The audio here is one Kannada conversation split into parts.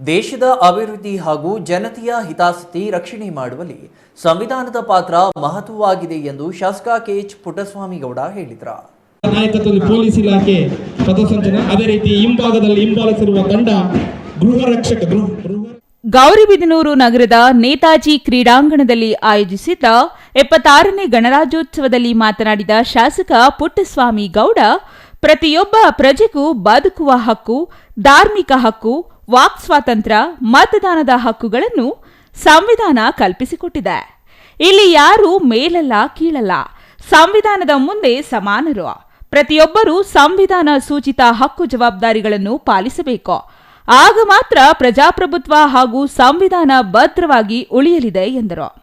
ದೇಶದ ಅಭಿವೃದ್ಧಿ ಹಾಗೂ ಜನತೆಯ ಹಿತಾಸಕ್ತಿ ರಕ್ಷಣೆ ಮಾಡುವಲ್ಲಿ ಸಂವಿಧಾನದ ಪಾತ್ರ ಮಹತ್ವವಾಗಿದೆ ಎಂದು ಶಾಸಕ ಕೆಎಚ್ ಪುಟ್ಟಸ್ವಾಮಿ ಗೌಡ ಹೇಳಿದರು. ನಾಯಕತ್ವದಲ್ಲಿ ಪೊಲೀಸ್ ಇಲಾಖೆ ಪಥಸಂಚನ ಅದೇ ರೀತಿ ಹಿಂಭಾಗದಲ್ಲಿ ಹಿಂಬಾಲಿಸಿರುವ ತಂಡ ಗೃಹ ರಕ್ಷಕ ಗೌರಿಬಿದನೂರು ನಗರದ ನೇತಾಜಿ ಕ್ರೀಡಾಂಗಣದಲ್ಲಿ ಆಯೋಜಿಸಿದ್ದ ಎಪ್ಪತ್ತಾರನೇ ಗಣರಾಜ್ಯೋತ್ಸವದಲ್ಲಿ ಮಾತನಾಡಿದ ಶಾಸಕ ಪುಟ್ಟಸ್ವಾಮಿ ಗೌಡ ಪ್ರತಿಯೊಬ್ಬ ಪ್ರಜೆಗೂ ಬದುಕುವ ಹಕ್ಕು ಧಾರ್ಮಿಕ ಹಕ್ಕು ವಾಕ್ ಸ್ವಾತಂತ್ರ್ಯ, ಮತದಾನದ ಹಕ್ಕುಗಳನ್ನು ಸಂವಿಧಾನ ಕಲ್ಪಿಸಿಕೊಟ್ಟಿದೆ. ಇಲ್ಲಿ ಯಾರೂ ಮೇಲಲ್ಲ, ಕೀಳಲ್ಲ. ಸಂವಿಧಾನದ ಮುಂದೆ ಸಮಾನರು. ಪ್ರತಿಯೊಬ್ಬರೂ ಸಂವಿಧಾನ ಸೂಚಿತ ಹಕ್ಕು ಜವಾಬ್ದಾರಿಗಳನ್ನು ಪಾಲಿಸಬೇಕು. ಆಗ ಮಾತ್ರ ಪ್ರಜಾಪ್ರಭುತ್ವ ಹಾಗೂ ಸಂವಿಧಾನ ಭದ್ರವಾಗಿ ಉಳಿಯಲಿದೆ ಎಂದರು.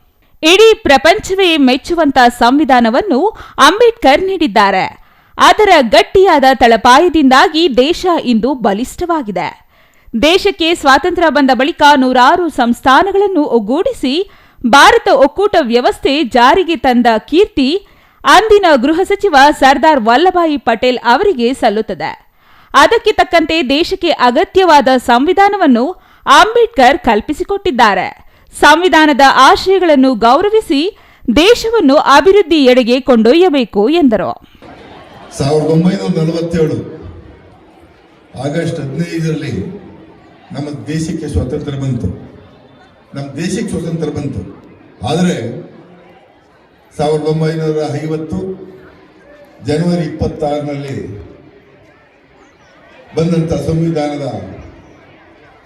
ಇಡೀ ಪ್ರಪಂಚವೇ ಮೆಚ್ಚುವಂತ ಸಂವಿಧಾನವನ್ನು ಅಂಬೇಡ್ಕರ್ ನೀಡಿದ್ದಾರೆ. ಅದರ ಗಟ್ಟಿಯಾದ ತಳಪಾಯದಿಂದಾಗಿ ದೇಶ ಇಂದು ಬಲಿಷ್ಠವಾಗಿದೆ. ದೇಶಕ್ಕೆ ಸ್ವಾತಂತ್ರ್ಯ ಬಂದ ಬಳಿಕ ನೂರಾರು ಸಂಸ್ಥಾನಗಳನ್ನು ಒಗ್ಗೂಡಿಸಿ ಭಾರತ ಒಕ್ಕೂಟ ವ್ಯವಸ್ಥೆ ಜಾರಿಗೆ ತಂದ ಕೀರ್ತಿ ಅಂದಿನ ಗೃಹ ಸಚಿವ ಸರ್ದಾರ್ ವಲ್ಲಭಾಯಿ ಪಟೇಲ್ ಅವರಿಗೆ ಸಲ್ಲುತ್ತದೆ. ಅದಕ್ಕೆ ತಕ್ಕಂತೆ ದೇಶಕ್ಕೆ ಅಗತ್ಯವಾದ ಸಂವಿಧಾನವನ್ನು ಅಂಬೇಡ್ಕರ್ ಕಲ್ಪಿಸಿಕೊಟ್ಟಿದ್ದಾರೆ. ಸಂವಿಧಾನದ ಆಶಯಗಳನ್ನು ಗೌರವಿಸಿ ದೇಶವನ್ನು ಅಭಿವೃದ್ಧಿ ಎಡೆಗೆ ಕೊಂಡೊಯ್ಯಬೇಕು ಎಂದರು. ಆಗಸ್ಟ್ ನಮ್ಮ ದೇಶಕ್ಕೆ ಸ್ವಾತಂತ್ರ್ಯ ಬಂತು. ನಮ್ಮ ದೇಶಕ್ಕೆ ಸ್ವಾತಂತ್ರ್ಯ ಬಂತು. ಆದರೆ ಸಾವಿರದ ಒಂಬೈನೂರ ಐವತ್ತು ಜನವರಿ ಇಪ್ಪತ್ತಾರರಲ್ಲಿ ಬಂದಂಥ ಸಂವಿಧಾನದ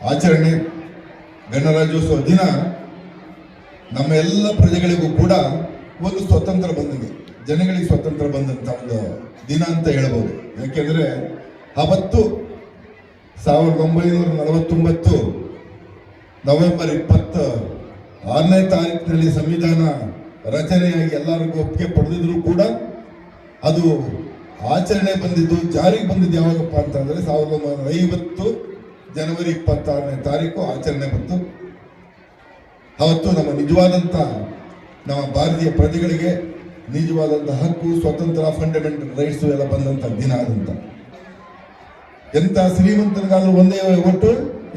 ಆಚರಣೆ, ಗಣರಾಜ್ಯೋತ್ಸವ ದಿನ ನಮ್ಮ ಎಲ್ಲ ಪ್ರಜೆಗಳಿಗೂ ಕೂಡ ಒಂದು ಸ್ವತಂತ್ರ ಬಂದಂಗೆ. ಜನಗಳಿಗೆ ಸ್ವಾತಂತ್ರ್ಯ ಬಂದಂಥ ಒಂದು ದಿನ ಅಂತ ಹೇಳ್ಬೋದು. ಯಾಕೆಂದರೆ ಅವತ್ತು ಸಾವಿರದ ಒಂಬೈನೂರ ನಲವತ್ತೊಂಬತ್ತು ನವೆಂಬರ್ ಇಪ್ಪತ್ತ ಆರನೇ ತಾರೀಕಿನಲ್ಲಿ ಸಂವಿಧಾನ ರಚನೆಯಾಗಿ ಎಲ್ಲರಿಗೂ ಒಪ್ಪಿಗೆ ಪಡೆದಿದ್ರು ಕೂಡ ಅದು ಆಚರಣೆ ಬಂದಿದ್ದು, ಜಾರಿಗೆ ಬಂದಿದ್ದು ಯಾವಾಗಪ್ಪ ಅಂತಂದರೆ ಸಾವಿರದ ಒಂಬೈನೂರ ಐವತ್ತು ಜನವರಿ ಇಪ್ಪತ್ತಾರನೇ ತಾರೀಕು ಆಚರಣೆ ಬಂತು. ಅವತ್ತು ನಮ್ಮ ನಿಜವಾದಂಥ, ನಮ್ಮ ಭಾರತೀಯ ಪ್ರಜೆಗಳಿಗೆ ನಿಜವಾದಂಥ ಹಕ್ಕು ಸ್ವತಂತ್ರ ಫಂಡಮೆಂಟಲ್ ರೈಟ್ಸ್ ಎಲ್ಲ ಬಂದಂಥ ದಿನ ಆದಂತ ಎಂಥ ಶ್ರೀಮಂತರಿಗಾದರೂ ಒಂದೇ ಒಟ್ಟು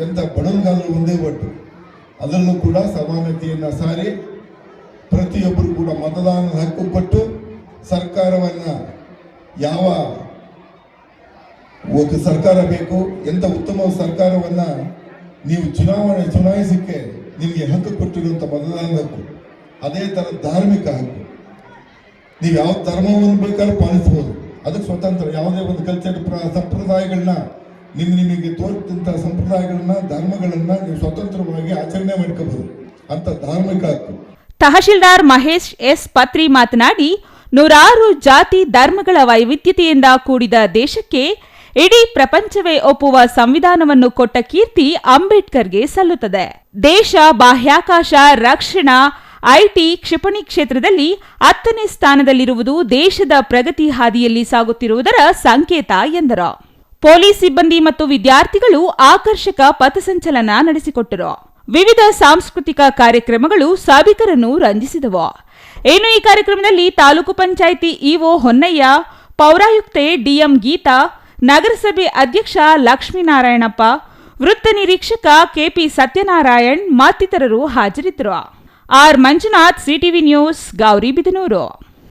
ಎಂಥ ಬಡವರಿಗಾದರೂ ಒಂದೇ ಒಟ್ಟು. ಅದರಲ್ಲೂ ಕೂಡ ಸಮಾನತೆಯನ್ನು ಸಾರಿ ಪ್ರತಿಯೊಬ್ಬರು ಕೂಡ ಮತದಾನದ ಹಕ್ಕು ಕೊಟ್ಟು ಸರ್ಕಾರವನ್ನ ಯಾವ ಒಂದು ಸರ್ಕಾರ ಬೇಕು ಎಂಥ ಉತ್ತಮ ಸರ್ಕಾರವನ್ನ ನೀವು ಚುನಾವಣೆ ಚುನಾಯಿಸಕ್ಕೆ ನಿಮಗೆ ಹಕ್ಕು ಕೊಟ್ಟಿರುವಂಥ ಮತದಾನದ ಹಕ್ಕು, ಅದೇ ಥರ ಧಾರ್ಮಿಕ ಹಕ್ಕು. ನೀವು ಯಾವ ಧರ್ಮವನ್ನು ಬೇಕಾದ್ರೂ ಪಾಲಿಸಬಹುದು ಅದಕ್ಕೆ ಸ್ವತಂತ್ರ ಯಾವುದೇ ಒಂದು ಕಲ್ಚರ್ ಸಂಪ್ರದಾಯಗಳನ್ನ ನಿಮ್ಮ ನಿಮಗೆ ತೋರಿದಂಥ ಸಂಪ್ರದಾಯಗಳನ್ನ, ಧರ್ಮಗಳನ್ನ ನೀವು ಸ್ವತಂತ್ರವಾಗಿ ಆಚರಣೆ ಮಾಡ್ಕೋಬಹುದು ಅಂತ ಧಾರ್ಮಿಕ ಹಕ್ಕು. ತಹಶೀಲ್ದಾರ್ ಮಹೇಶ್ ಎಸ್ ಪತ್ರಿ ಮಾತನಾಡಿ, ನೂರಾರು ಜಾತಿ ಧರ್ಮಗಳ ವೈವಿಧ್ಯತೆಯಿಂದ ಕೂಡಿದ ದೇಶಕ್ಕೆ ಇಡೀ ಪ್ರಪಂಚವೇ ಒಪ್ಪುವ ಸಂವಿಧಾನವನ್ನು ಕೊಟ್ಟ ಕೀರ್ತಿ ಅಂಬೇಡ್ಕರ್ಗೆ ಸಲ್ಲುತ್ತದೆ. ದೇಶ ಬಾಹ್ಯಾಕಾಶ ರಕ್ಷಣಾ ಐಟಿ ಕ್ಷಿಪಣಿ ಕ್ಷೇತ್ರದಲ್ಲಿ ಹತ್ತನೇ ಸ್ಥಾನದಲ್ಲಿರುವುದು ದೇಶದ ಪ್ರಗತಿ ಹಾದಿಯಲ್ಲಿ ಸಾಗುತ್ತಿರುವುದರ ಸಂಕೇತ ಎಂದರು. ಪೊಲೀಸ್ ಸಿಬ್ಬಂದಿ ಮತ್ತು ವಿದ್ಯಾರ್ಥಿಗಳು ಆಕರ್ಷಕ ಪಥಸಂಚಲನ ನಡೆಸಿಕೊಟ್ಟರು. ವಿವಿಧ ಸಾಂಸ್ಕೃತಿಕ ಕಾರ್ಯಕ್ರಮಗಳು ಸಾಬಿಕರನ್ನು ರಂಜಿಸಿದವು. ಏನು ಈ ಕಾರ್ಯಕ್ರಮದಲ್ಲಿ ತಾಲೂಕು ಪಂಚಾಯಿತಿ ಇಒ ಹೊನ್ನಯ್ಯ, ಪೌರಾಯುಕ್ತೆ ಡಿಎಂ ಗೀತಾ, ನಗರಸಭೆ ಅಧ್ಯಕ್ಷ ಲಕ್ಷ್ಮೀನಾರಾಯಣಪ್ಪ, ವೃತ್ತ ನಿರೀಕ್ಷಕ ಕೆಪಿ ಸತ್ಯನಾರಾಯಣ್ ಮತ್ತಿತರರು ಹಾಜರಿದ್ದರು. R Manjunath CTV news Gauribidanur